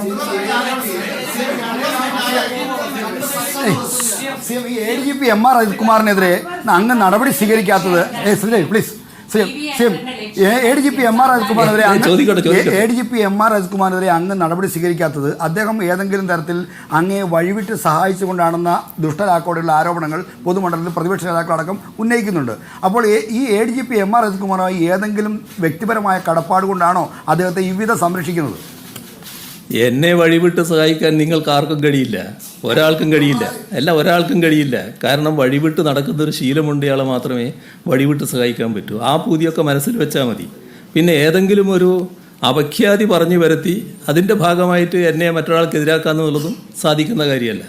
A D G P M R അജിത്കുമാറിനെതിരെ അങ്ങ് നടപടി സ്വീകരിക്കാത്തത് please. A D G P M R അജിത്കുമാറിനെതിരെ. A D G P M R അജിത്കുമാറിനെതിരെ അങ്ങ് നടപടി സ്വീകരിക്കാത്തത് അദ്ദേഹം ഏതെങ്കിലും തരത്തിൽ അങ്ങയെ വഴിവിട്ട് സഹായിച്ചുകൊണ്ടാണെന്ന ദുഷ്ടരാക്കോടെയുള്ള ആരോപണങ്ങൾ പൊതുമണ്ഡലത്തിൽ പ്രതിപക്ഷ നേതാക്കളടക്കം ഉന്നയിക്കുന്നുണ്ട്. അപ്പോൾ ഈ A D G P M R അജിത്കുമാറുമായി ഏതെങ്കിലും വ്യക്തിപരമായ കടപ്പാട് കൊണ്ടാണോ അദ്ദേഹത്തെ ഇവിധ സംരക്ഷിക്കുന്നത്? എന്നെ വഴിവിട്ട് സഹായിക്കാൻ നിങ്ങൾക്ക് ആർക്കും കഴിയില്ല. ഒരാൾക്കും കഴിയില്ല. അല്ല ഒരാൾക്കും കഴിയില്ല. കാരണം വഴിവിട്ട് നടക്കുന്ന ഒരു ശീലമുണ്ട് ഇയാളെ മാത്രമേ വഴിവിട്ട് സഹായിക്കാൻ പറ്റൂ. ആ പൂതിയൊക്കെ മനസ്സിൽ വെച്ചാൽ മതി. പിന്നെ ഏതെങ്കിലും ഒരു അപഖ്യാതി പറഞ്ഞു വരുത്തി അതിന്റെ ഭാഗമായിട്ട് എന്നെ മറ്റൊരാൾക്ക് എതിരാക്കാന്നുള്ളതും സാധിക്കുന്ന കാര്യമല്ല.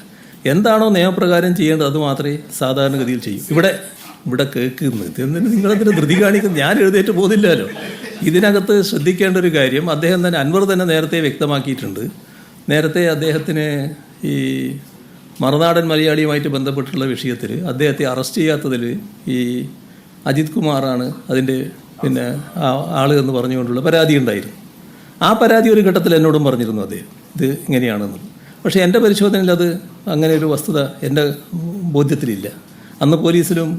എന്താണോ നിയമപ്രകാരം ചെയ്യേണ്ടത് അത് മാത്രമേ സാധാരണഗതിയിൽ ചെയ്യൂ. ഇവിടെ ഇവിടെ കേൾക്കുന്നത് എന്തിനു നിങ്ങളെന്തിനു ധൃതി കാണിക്കുന്നത് ഞാൻ എഴുന്നേറ്റ് പോകുന്നില്ലല്ലോ. ഇതിനകത്ത് ശ്രദ്ധിക്കേണ്ട ഒരു കാര്യം അദ്ദേഹം തന്നെ അൻവർ തന്നെ നേരത്തെ വ്യക്തമാക്കിയിട്ടുണ്ട്. നേരത്തെ അദ്ദേഹത്തിന് ഈ മറുനാടൻ മലയാളിയുമായിട്ട് ബന്ധപ്പെട്ടുള്ള വിഷയത്തിൽ അദ്ദേഹത്തെ അറസ്റ്റ് ചെയ്യാത്തതിൽ ഈ അജിത് കുമാറാണ് അതിന്റെ പിന്നെ ആ- ആൾ എന്ന് പറഞ്ഞുകൊണ്ടുള്ള പരാതി ഉണ്ടായിരുന്നു. ആ പരാതി ഒരു ഘട്ടത്തിൽ എന്നോടും പറഞ്ഞിരുന്നു അദ്ദേഹം. ഇത് ഇങ്ങനെയാണെന്ന്. പക്ഷേ എന്റെ പരിശോധനയിൽ അത് അങ്ങനെ ഒരു വസ്തുത എന്റെ ബോധ്യത്തിലില്ല. അന്ന് പോലീസിലും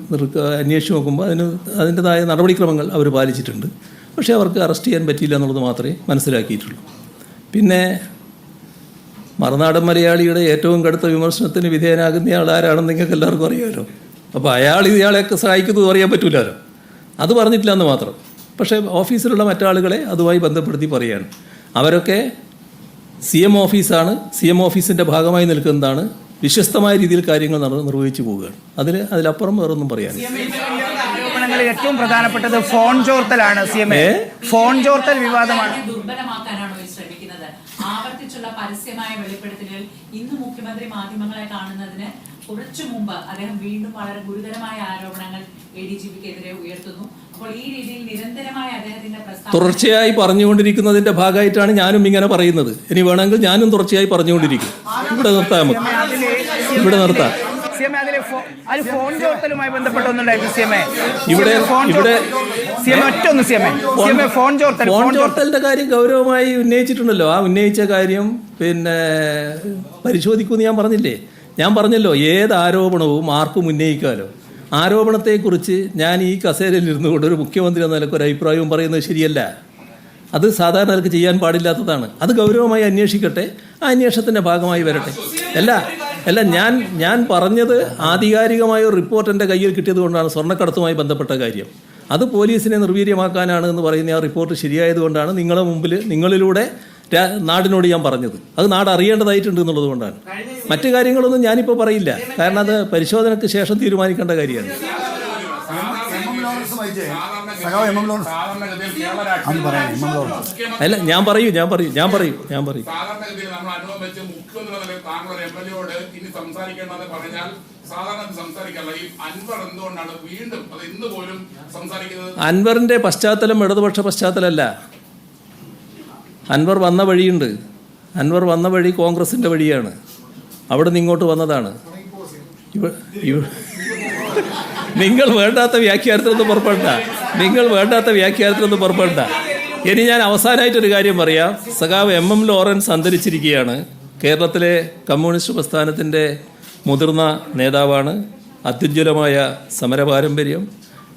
അന്വേഷിച്ച് നോക്കുമ്പോൾ അതിന് അതിന്റെതായ നടപടിക്രമങ്ങൾ അവർ പാലിച്ചിട്ടുണ്ട്. പക്ഷേ അവർക്ക് അറസ്റ്റ് ചെയ്യാൻ പറ്റിയില്ല എന്നുള്ളത് മാത്രമേ മനസ്സിലാക്കിയിട്ടുള്ളൂ. പിന്നെ മറുനാടൻ മലയാളിയുടെ ഏറ്റവും കടുത്ത വിമർശനത്തിന് വിധേയനാകുന്നയാൾ ആരാണെന്ന് നിങ്ങൾക്ക് എല്ലാവർക്കും അറിയാമല്ലോ അപ്പോൾ അയാൾ ഇയാളെയൊക്കെ സഹായിക്കുന്നത് അറിയാൻ പറ്റില്ലല്ലോ അത് പറഞ്ഞിട്ടില്ല എന്ന് മാത്രം. പക്ഷേ ഓഫീസിലുള്ള മറ്റാളുകളെ അതുമായി ബന്ധപ്പെടുത്തി പറയാണ്. അവരൊക്കെ സി എം ഓഫീസാണ്. സി എം ഓഫീസിന്റെ ഭാഗമായി നിൽക്കുന്നതാണ്. വിശ്വസ്തമായ രീതിയിൽ കാര്യങ്ങൾ നിർവഹിച്ചു പോവുകയാണ്. അതിന് അതിലപ്പുറം വേറൊന്നും പറയാനില്ല. ആരോപണങ്ങളിൽ ഏറ്റവും പ്രധാനപ്പെട്ടത് ഫോൺ ചോർത്തലാണ് സി എം എ. ഫോൺ ചോർത്തൽ വിവാദമാണ്. ആവർത്തിച്ചുള്ള പരസ്യമായ വെളിപ്പെടുത്തലുകൾ ഇന്ന് മുഖ്യമന്ത്രി മാധ്യമങ്ങളെ കാണുന്നതിന് കുറച്ചു മുമ്പ് അദ്ദേഹം വീണ്ടും വളരെ ഗുരുതരമായ ആരോപണങ്ങൾ എ ഡി ജി പിക്കെതിരെ ഉയർത്തുന്നു. അപ്പോൾ ഈ രീതിയിൽ നിരന്തരമായ അദ്ദേഹത്തിന്റെ തുടർച്ചയായി പറഞ്ഞുകൊണ്ടിരിക്കുന്നതിന്റെ ഭാഗമായിട്ടാണ് ഞാനും ഇങ്ങനെ പറയുന്നത്. ഇനി വേണമെങ്കിൽ ഞാനും തുടർച്ചയായി പറഞ്ഞുകൊണ്ടിരിക്കും. ഇവിടെ നിർത്താം നമുക്ക് ഇവിടെ നിർത്താം. ഇവിടെ ഇവിടെ ഫോൺ ചോർത്തലിന്റെ കാര്യം ഗൗരവമായി ഉന്നയിച്ചിട്ടുണ്ടല്ലോ. ആ ഉന്നയിച്ച കാര്യം പിന്നെ പരിശോധിക്കുമെന്ന് ഞാൻ പറഞ്ഞില്ലേ? ഞാൻ പറഞ്ഞല്ലോ ഏത് ആരോപണവും ആർക്കും ഉന്നയിക്കാമല്ലോ ആരോപണത്തെക്കുറിച്ച് ഞാൻ ഈ കസേരയിൽ ഇരുന്നു കൊണ്ട് ഒരു മുഖ്യമന്ത്രി എന്ന നിലയ്ക്ക് ഒരു അഭിപ്രായവും പറയുന്നത് ശരിയല്ല. അത് സാധാരണ ചെയ്യാൻ പാടില്ലാത്തതാണ്. അത് ഗൗരവമായി അന്വേഷിക്കട്ടെ. ആ അന്വേഷണത്തിന്റെ ഭാഗമായി വരട്ടെ. അല്ല അല്ല ഞാൻ ഞാൻ പറഞ്ഞത് ആധികാരികമായ ഒരു റിപ്പോർട്ട് എന്റെ കയ്യിൽ കിട്ടിയത് കൊണ്ടാണ് സ്വർണക്കടത്തുമായി ബന്ധപ്പെട്ട കാര്യം. അത് പോലീസിനെ നിർവീര്യമാക്കാനാണ് എന്ന് പറയുന്ന ആ റിപ്പോർട്ട് ശരിയായതുകൊണ്ടാണ് നിങ്ങളെ മുമ്പിൽ നിങ്ങളിലൂടെ നാടിനോട് ഞാൻ പറഞ്ഞത്. അത് നാട് അറിയേണ്ടതായിട്ടുണ്ട് എന്നുള്ളത് കൊണ്ടാണ്. മറ്റു കാര്യങ്ങളൊന്നും ഞാനിപ്പോൾ പറയില്ല. കാരണം അത് പരിശോധനയ്ക്ക് ശേഷം തീരുമാനിക്കേണ്ട കാര്യമാണ്. സഖാവ് എം എം ലോറൻസ് സാധാരണഗതിയിൽ കേരള രാഷ്ട്രീയത്തിൽ അന്ന് പറയാം എം എം ലോറൻസ് അല്ല ഞാൻ പറയൂ ഞാൻ പറയൂ ഞാൻ പറയൂ ഞാൻ പറയൂ. സാധാരണഗതിയിൽ നമ്മൾ അനുഭവം വെച്ച് മുഖ്യമന്ത്രി എന്ന നിലയിൽ താങ്കൾ ഒരു എം എൽ എയോട് ഇനി സംസാരിക്കേണ്ടതെന്ന് പറഞ്ഞാൽ സാധാരണ ഈ അൻവർ എന്തുകൊണ്ടാണ് വീണ്ടും അത് ഇന്ന് പോലും സംസാരിക്കുന്നത്? അൻവറിന്റെ പശ്ചാത്തലം ഇടതുപക്ഷ പശ്ചാത്തലമല്ല. അൻവർ വന്ന വഴിയുണ്ട്. അൻവർ വന്ന വഴി കോൺഗ്രസിന്റെ വഴിയാണ്. അവിടെ നിന്ന് ഇങ്ങോട്ട് വന്നതാണ്. ഇവ- ഇവ- നിങ്ങൾ വേണ്ടാത്ത വ്യാഖ്യാനത്തിനൊന്നും പുറപ്പെടണ്ട. നിങ്ങൾ വേണ്ടാത്ത വ്യാഖ്യാനത്തിനൊന്നും പുറപ്പെടണ്ട. ഇനി ഞാൻ അവസാനമായിട്ടൊരു കാര്യം പറയാം. സഖാവ് എം എം ലോറൻസ് അന്തരിച്ചിരിക്കുകയാണ്. കേരളത്തിലെ കമ്മ്യൂണിസ്റ്റ് പ്രസ്ഥാനത്തിന്റെ മുതിർന്ന നേതാവാണ്. അത്യുജ്വലമായ സമരപാരമ്പര്യം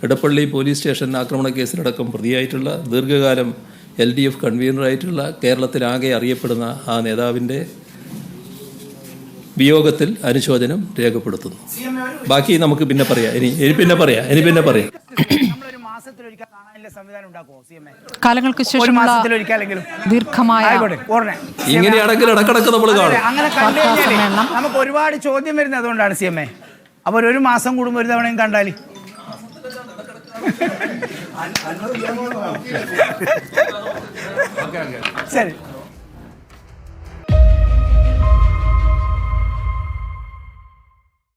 ഇടപ്പള്ളി പോലീസ് സ്റ്റേഷൻ ആക്രമണ കേസിലടക്കം പ്രതിയായിട്ടുള്ള ദീർഘകാലം എൽ ഡി എഫ് കൺവീനറായിട്ടുള്ള കേരളത്തിലാകെ അറിയപ്പെടുന്ന ആ നേതാവിന്റെ വിയോഗത്തിൽ അനുശോചനം രേഖപ്പെടുത്തുന്നു. ബാക്കി നമുക്ക് പിന്നെ പറയാം. ഇനി ഇനി പിന്നെ പറയാം. ഇനി പിന്നെ പറയാം. കാലങ്ങൾക്ക് ശേഷമുള്ള ദീർഘമായ ഓർണേ ഇങ്ങനെയാണെങ്കിൽ ഇടക്കിടക്ക് നമ്മൾ കാണും. നമുക്ക് ഒരുപാട് ചോദ്യം വരുന്നത് അതുകൊണ്ടാണ് സി എം എ. അപ്പോൾ ഒരു മാസം കൂടുമ്പോൾ ഒരു തവണയും കണ്ടാൽ ശരി.